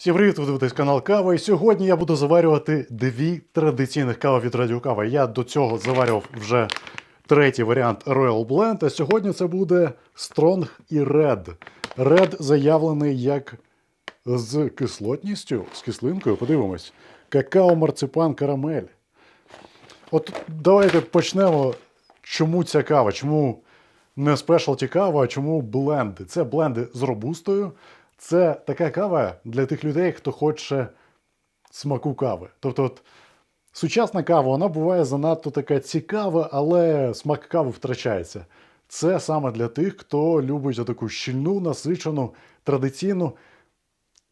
Всім привіт, ви дивитесь канал Кава. І сьогодні я буду заварювати дві традиційних кави від Радіо Кава. Я до цього заварював вже третій варіант Royal Blend, а сьогодні це буде Strong і Red. Red заявлений як з кислотністю, з кислинкою. Подивимось. Какао, марципан, карамель. От давайте почнемо. Чому ця кава? Чому не спешалті кава, а чому бленди? Це бленди з робустою. Це така кава для тих людей, хто хоче смаку кави. Тобто, от, сучасна кава вона буває занадто така цікава, але смак кави втрачається. Це саме для тих, хто любить таку щільну, насичену, традиційну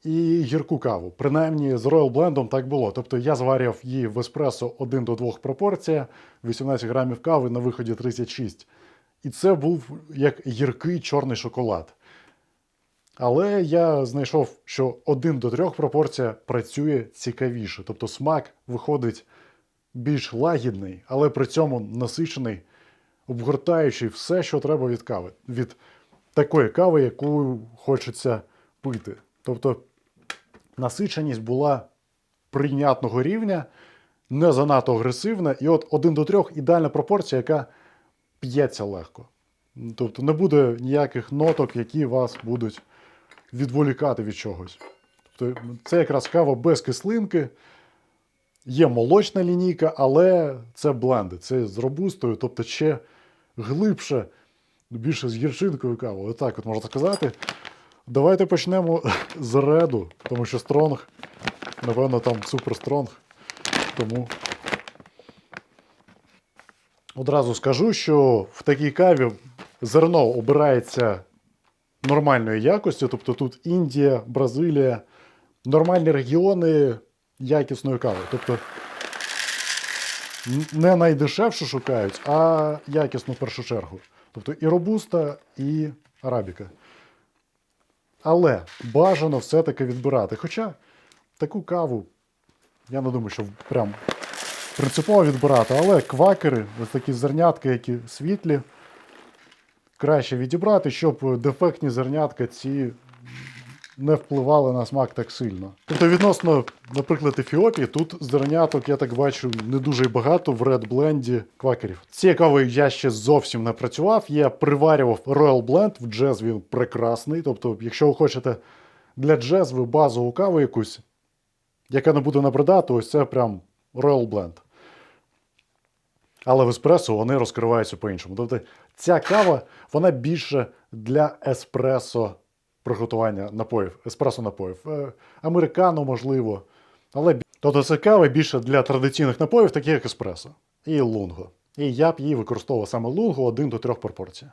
і гірку каву. Принаймні з Royal Blend так було. Тобто я зварював її в еспресо 1 до 2 пропорція, 18 грамів кави на виході 36. І це був як гіркий чорний шоколад. Але я знайшов, що 1 до 3 пропорція працює цікавіше. Тобто смак виходить більш лагідний, але при цьому насичений, обгортаючий все, що треба від кави. Від такої кави, яку хочеться пити. Тобто насиченість була прийнятного рівня, не занадто агресивна. І от 1 до 3 ідеальна пропорція, яка п'ється легко. Тобто не буде ніяких ноток, які вас будуть відволікати від чогось. Тобто це якраз кава без кислинки. Є молочна лінійка, але це бленди. Це з робустою, тобто ще глибше, більше з гірчинкою кави. Отак от можна сказати. Давайте почнемо з реду, тому що стронг, напевно, там супер стронг. Тому одразу скажу, що в такій каві зерно обирається нормальної якості, тобто тут Індія, Бразилія, нормальні регіони якісної кави. Тобто не найдешевше шукають, а якісну першу чергу. Тобто і робуста, і арабіка. Але бажано все-таки відбирати. Хоча таку каву, я не думаю, що прям принципово відбирати, але квакери, ось такі зернятки, які світлі, краще відібрати, щоб дефектні зернятка ці не впливали на смак так сильно. Тобто, відносно, наприклад, Ефіопії, тут зерняток, я так бачу, не дуже багато в Red Blend квакерів. Цією кавою я ще зовсім не працював. Я приварював Royal Blend, в джез він прекрасний. Тобто, якщо ви хочете для джезви базову каву якусь, яка не буде набридати, ось це прям Royal Blend. Але в еспресо вони розкриваються по-іншому. Тобто ця кава вона більше для еспресо приготування напоїв, еспресо напоїв. Е, Американо, можливо. Але тобто це кава більше для традиційних напоїв, таких як еспресо і лунго. І я б її використовував саме лунго 1 до 3 пропорцій.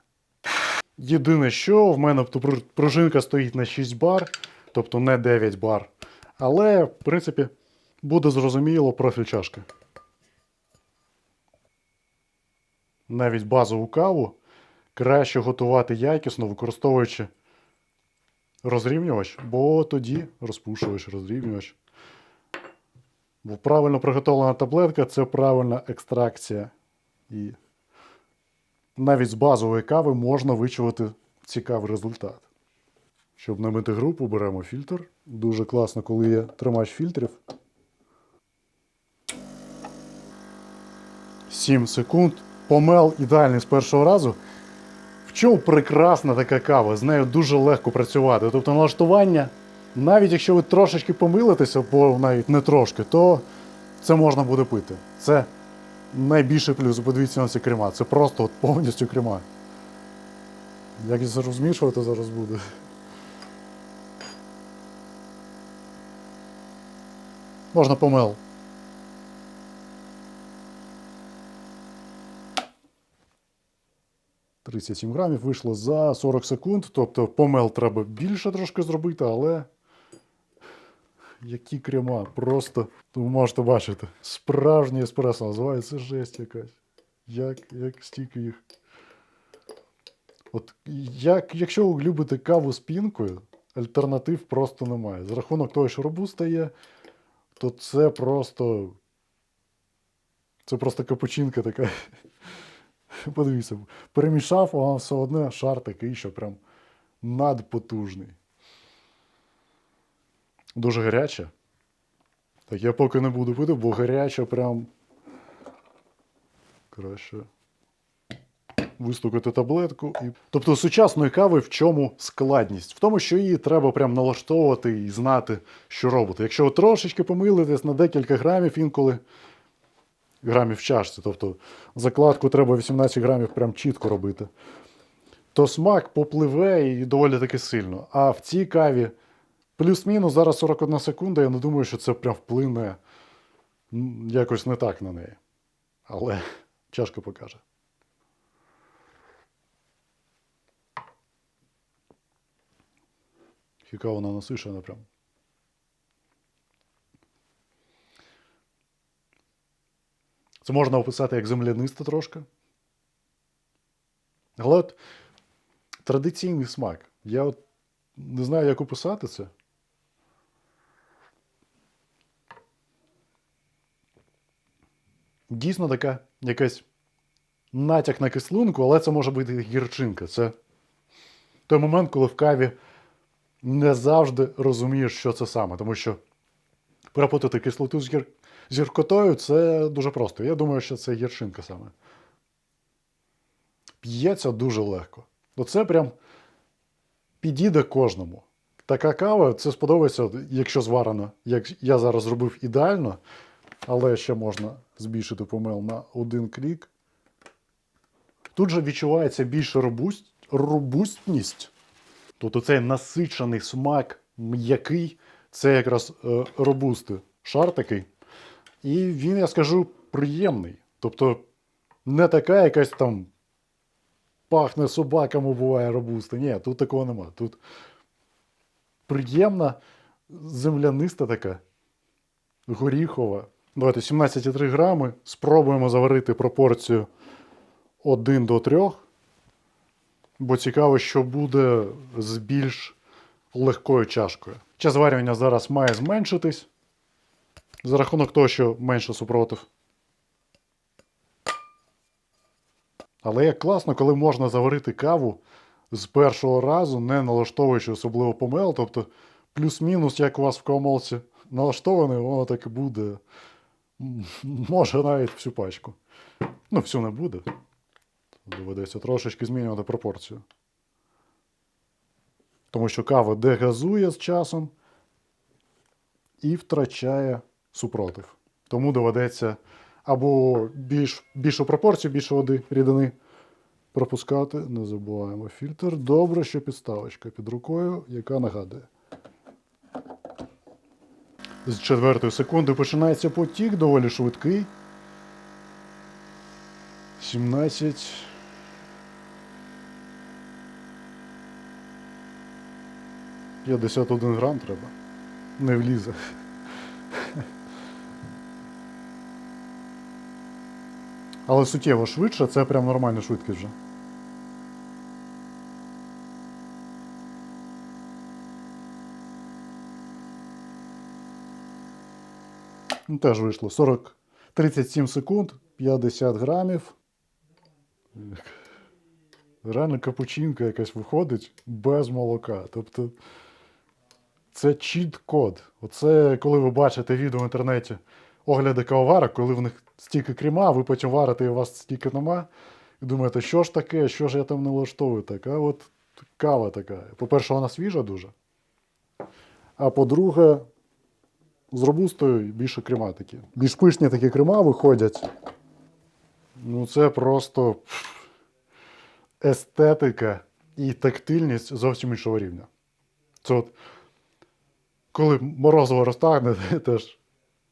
Єдине, що в мене пружинка стоїть на 6 бар, тобто не 9 бар. Але, в принципі, буде зрозуміло профіль чашки. Навіть базову каву краще готувати якісно, використовуючи розрівнювач, бо тоді розпушувач, розрівнювач. Бо правильно приготовлена таблетка це правильна екстракція. І навіть з базової кави можна вичувати цікавий результат. Щоб намити групу, беремо фільтр. Дуже класно, коли є тримач фільтрів. 7 секунд. Помел ідеальний з першого разу. В чому прекрасна така кава? З нею дуже легко працювати. Тобто налаштування, навіть якщо ви трошечки помилитеся, бо навіть не трошки, то це можна буде пити. Це найбільший плюс. Подивіться на ці крема. Це просто от повністю крема. Як зараз розмішувати зараз буде. Можна помел. – 37 грамів вийшло за 40 секунд. Тобто помел треба більше трошки зробити, але які крема, просто ви можете бачити. Справжній еспресо називається жесть якась. Як, як стільки їх. От як, якщо ви любите каву з пінкою, альтернатив просто немає. За рахунок того, що робуста є, то це просто. Це просто капучинка така. Подивіться, перемішав, а все одно шар такий, що прям надпотужний. Дуже гаряче. Так я поки не буду пити, бо гаряче прям. Краще. Вистукати таблетку. І... Тобто сучасної кави в чому складність? В тому, що її треба прям налаштовувати і знати, що робити. Якщо ви трошечки помилитесь на декілька грамів, інколи грамів чашці, тобто закладку треба 18 грамів прям чітко робити, то смак попливе і доволі таки сильно. А в цій каві плюс-мінус зараз 41 секунда, я не думаю, що це прям вплине якось не так на неї. Але чашка покаже. Яка вона насишена прям. Це можна описати як земляниста трошки. Але от традиційний смак. Я от не знаю, як описати це. Дійсно така якась натяк на кислинку, але це може бути гірчинка. Це той момент, коли в каві не завжди розумієш, що це саме. Тому що перепутати кислоту з, гір... з гіркотою це дуже просто. Я думаю, що це гірчинка саме. П'ється дуже легко. Оце прям підійде кожному. Така кава, це сподобається, якщо зварена, як я зараз зробив ідеально, але ще можна збільшити помил на один клік. Тут же відчувається більше робуст... робустність. Тобто цей насичений смак, м'який, це якраз е, робусти шар такий. І він, я скажу, приємний. Тобто не така якась там пахне собаками буває робуста. Ні, тут такого нема. Тут приємна земляниста така, горіхова. Давайте 17,3 грами. Спробуємо заварити пропорцію 1 до 3. Бо цікаво, що буде з більш легкою чашкою. Час зварювання зараз має зменшитись за рахунок того, що менше супротив. Але як класно, коли можна заварити каву з першого разу, не налаштовуючи особливо помел. Тобто, плюс-мінус, як у вас в кавомолці налаштоване, воно так і буде. Може навіть всю пачку. Ну, всю не буде. Доведеться трошечки змінювати пропорцію. Тому що кава дегазує з часом і втрачає супротив. Тому доведеться або більш, більшу пропорцію, більше води рідини пропускати. Не забуваємо фільтр. Добре, що підставочка під рукою, яка нагадує. З четвертої секунди починається потік, доволі швидкий. 17. П'ятдесят один грам треба. Не влізе. Але суттєво швидше, це прям нормальна швидкість вже. Ну, теж вийшло 40, 37 секунд, 50 грамів. Реально капучинка якась виходить без молока. Тобто це чіт-код. Оце коли ви бачите відео в інтернеті огляди кавоварок, коли в них стільки крема, ви потім варите і у вас стільки нема. І думаєте, що ж таке, що ж я там не влаштовую так? А от кава така. По-перше, вона свіжа дуже. А по-друге, з робустою більше крема такі. Більш пишні такі крема виходять. Ну, це просто естетика і тактильність зовсім іншого рівня. Це от, коли морозиво розтагне, теж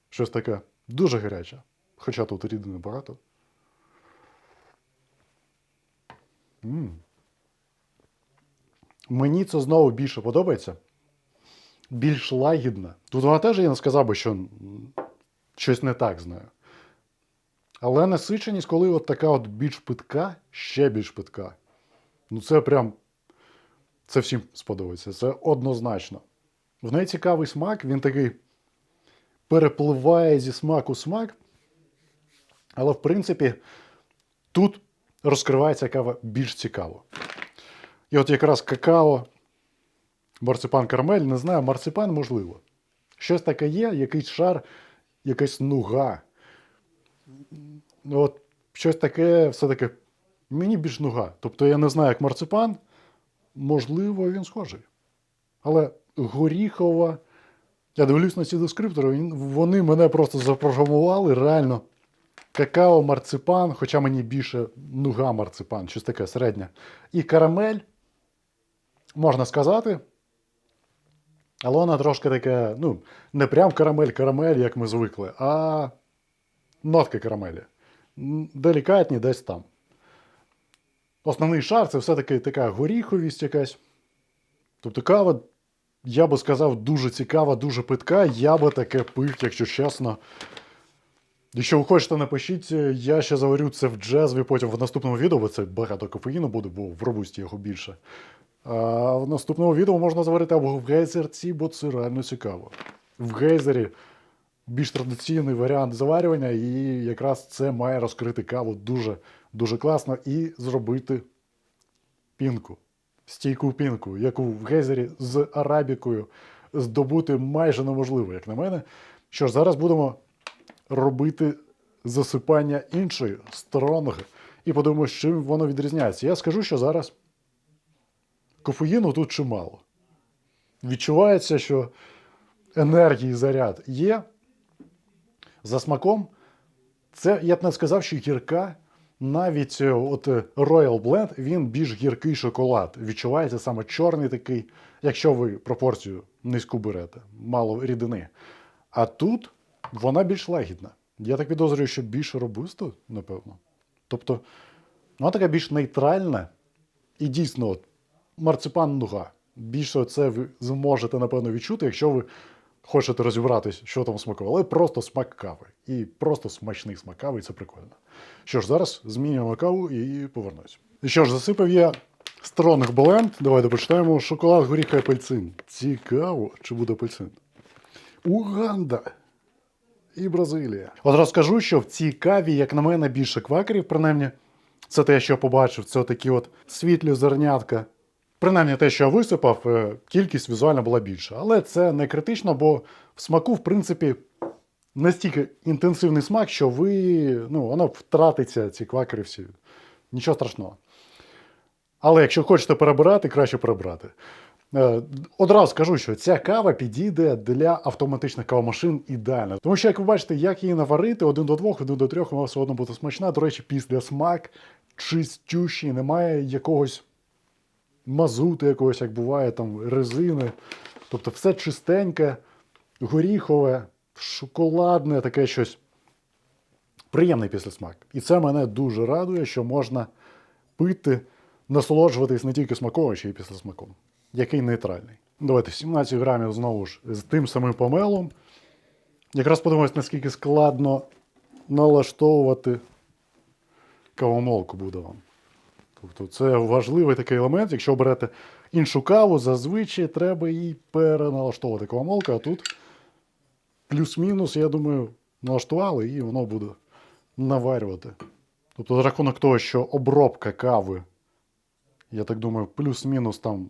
щось таке дуже гаряче. Хоча тут рідини багато. м Мені це знову більше подобається. Більш лагідна. Тут вона теж я не сказав би, що щось не так з нею. Але насиченість, коли от така от більш питка, ще більш питка. Ну це прям. Це всім сподобається. Це однозначно. В неї цікавий смак, він такий перепливає зі смаку смак. Але, в принципі, тут розкривається кава більш цікаво. І от якраз какао, марципан карамель, не знаю, марципан можливо. щось таке є, якийсь шар, якась нуга. Ну, От щось таке, все-таки мені більш нуга. Тобто я не знаю, як марципан, можливо, він схожий. Але горіхова. Я дивлюсь на ці дескриптори, вони мене просто запрограмували реально. Какао, марципан, хоча мені більше нуга марципан, щось таке середнє. І карамель, можна сказати. Але вона трошки таке, ну, не прям карамель-карамель, як ми звикли, а нотки карамелі. Делікатні десь там. Основний шар це все-таки така горіховість якась. Тобто кава, я би сказав, дуже цікава, дуже питка. Я би таке пив, якщо чесно. Якщо ви хочете, напишіть, я ще заварю це в джезві, потім в наступному відео, бо це багато кофеїну буде, бо в робусті його більше. А в наступному відео можна заварити або в гейзерці, бо це реально цікаво. В гейзері більш традиційний варіант заварювання, і якраз це має розкрити каву дуже, дуже класно і зробити пінку, стійку пінку, яку в гейзері з арабікою здобути майже неможливо, як на мене. Що ж, зараз будемо робити засипання іншої стронги і подивимося, чим воно відрізняється. Я скажу, що зараз кофеїну тут чимало. Відчувається, що енергії заряд є. За смаком, це я б не сказав, що гірка. Навіть е, от е, Royal Blend, він більш гіркий шоколад. Відчувається саме чорний такий, якщо ви пропорцію низьку берете, мало рідини. А тут вона більш лагідна. Я так підозрюю, що більше робусто, напевно. Тобто, вона така більш нейтральна і дійсно от, марципан нуга. Більше це ви зможете, напевно, відчути, якщо ви хочете розібратись, що там смаково. Але просто смак кави. І просто смачний смак кави, і це прикольно. Що ж, зараз змінюємо каву і повернусь. І що ж, засипав я Stronг Blend. Давайте почитаємо. Шоколад, горіх і апельсин. Цікаво, чи буде апельсин. Уганда і Бразилія. От розкажу, що в цій каві, як на мене, більше квакерів, принаймні. Це те, що я побачив, це такі от світлі зернятка. Принаймні те, що я висипав, е, кількість візуально була більша. Але це не критично, бо в смаку, в принципі, настільки інтенсивний смак, що ви, ну, воно втратиться, ці квакери всі. Нічого страшного. Але якщо хочете перебирати, краще перебирати. Е, Одразу скажу, що ця кава підійде для автоматичних кавомашин ідеально. Тому що, як ви бачите, як її наварити один до двох, один до трьох, вона все одно буде смачна. До речі, після смак чистющий, немає якогось мазуту, якогось, як буває, там резини. Тобто все чистеньке, горіхове, шоколадне, таке щось. Приємний післясмак. І це мене дуже радує, що можна пити, насолоджуватись не тільки смаком, а ще й післясмаком, який нейтральний. Давайте 17 грамів знову ж з тим самим помелом. Якраз подивимось, наскільки складно налаштовувати кавомолку буде вам. Тобто це важливий такий елемент. Якщо берете іншу каву, зазвичай треба її переналаштовувати кавомолка, а тут плюс-мінус, я думаю, налаштували і воно буде наварювати. Тобто, за рахунок того, що обробка кави, я так думаю, плюс-мінус там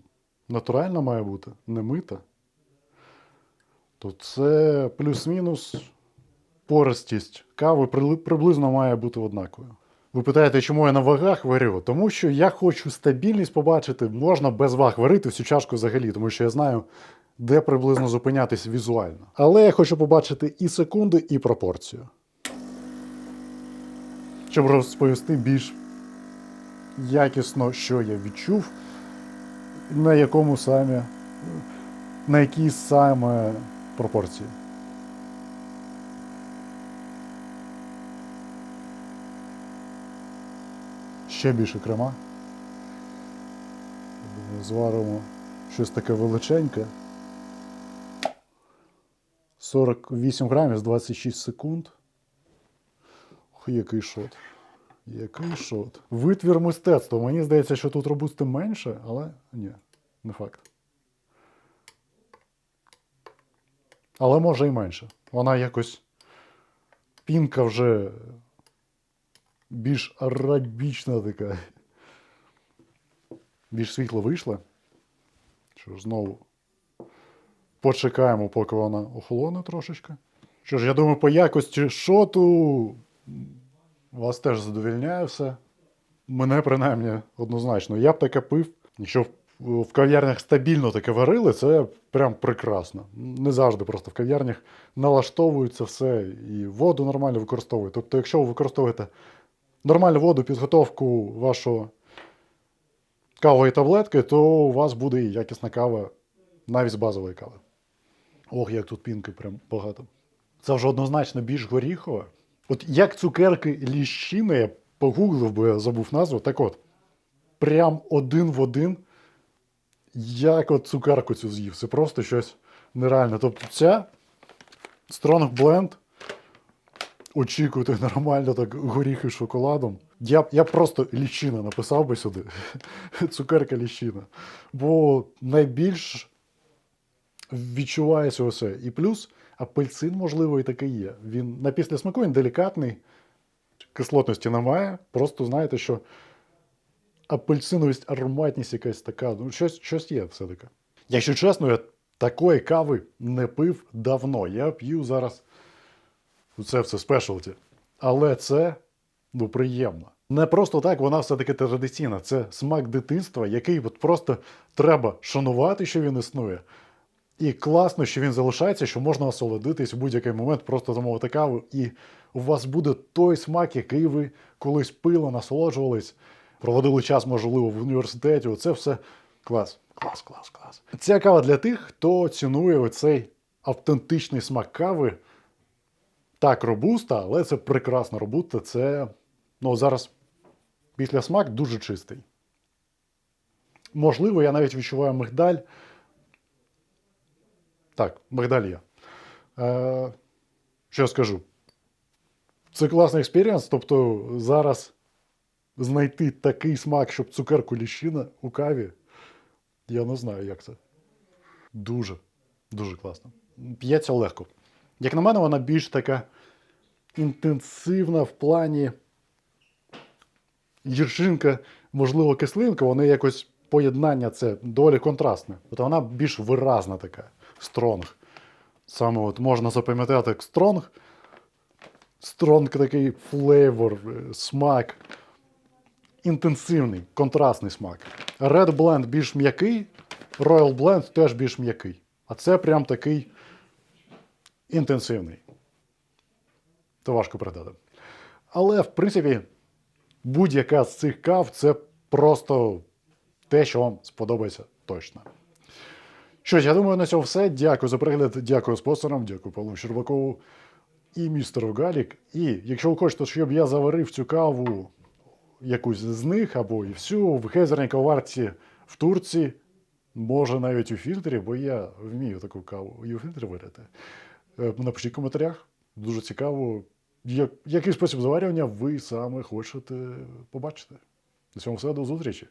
натуральна має бути, не мита, то це плюс-мінус пористість кави приблизно має бути однаковою. Ви питаєте, чому я на вагах варю? Тому що я хочу стабільність побачити, можна без ваг варити всю чашку взагалі, тому що я знаю, де приблизно зупинятись візуально. Але я хочу побачити і секунди, і пропорцію. Щоб розповісти більш якісно, що я відчув, на якому саме, на якій саме пропорції. Ще більше крема. Зваримо щось таке величеньке. 48 грамів з 26 секунд. Ох, який шот. Який шот. Витвір мистецтва. Мені здається, що тут робусти менше, але ні, не факт. Але може і менше. Вона якось пінка вже більш арабічна така. Більш світло вийшла. Що ж знову Почекаємо, поки вона охолоне трошечки. Що ж, я думаю, по якості шоту вас теж задовільняє все. Мене принаймні однозначно. Я б таке пив. Якщо в, кав'ярнях стабільно таке варили, це прям прекрасно. Не завжди просто в кав'ярнях налаштовується все і воду нормально використовують. Тобто, якщо ви використовуєте нормальну воду, підготовку вашого кавової таблетки, то у вас буде і якісна кава навіть з базової кави. Ох, як тут пінки прям багато. Це вже однозначно більш горіхове. От як цукерки ліщини, я погуглив, бо я забув назву. Так от, прям один в один, як от цукерку цю з'їв. Це просто щось нереальне. Тобто ця Strong Blend. Очікуйте нормально так горіхи з шоколадом. Я, я просто ліщина написав би сюди. Цукерка ліщина. Бо найбільш відчувається усе. І плюс апельсин, можливо, і такий є. Він на після смаку він делікатний, кислотності немає. Просто знаєте, що апельсиновість, ароматність якась така. Ну, щось, щось є все-таки. Якщо чесно, я такої кави не пив давно. Я п'ю зараз це все спешалті. Але це ну, приємно. Не просто так, вона все-таки традиційна. Це смак дитинства, який от просто треба шанувати, що він існує. І класно, що він залишається, що можна осолодитись в будь-який момент, просто замовити каву, і у вас буде той смак, який ви колись пили, насолоджувались, проводили час, можливо, в університеті. Оце все клас. Клас, клас, клас. Ця кава для тих, хто цінує оцей автентичний смак кави. Так, робуста, але це прекрасна робуста. Це ну, зараз після смак дуже чистий. Можливо, я навіть відчуваю мигдаль. Так, мигдаль. Е, що я скажу? Це класний експірієнс. Тобто зараз знайти такий смак, щоб цукерку ліщина у каві. Я не знаю, як це. Дуже, дуже класно. П'ється легко. Як на мене, вона більш така інтенсивна в плані гірчинка, можливо, кислинка, вони якось поєднання це доволі контрастне. Тобто вона більш виразна така, стронг. Саме от можна запам'ятати як стронг. Стронг такий флейвор, е, смак. Інтенсивний, контрастний смак. Red Blend більш м'який, Royal Blend теж більш м'який. А це прям такий інтенсивний. Це важко передати. Але, в принципі, будь-яка з цих кав це просто те, що вам сподобається точно. Що ж, я думаю, на цьому все. Дякую за перегляд, дякую спонсорам, дякую Павлу Щербакову і містеру Галік. І якщо ви хочете, щоб я заварив цю каву якусь з них або і всю в гейзерній каварці в Турції, може навіть у фільтрі, бо я вмію таку каву і у фільтрі варити. Е, Напишіть в коментарях. Дуже цікаво, як, який спосіб заварювання ви саме хочете побачити. На цьому все, до зустрічі.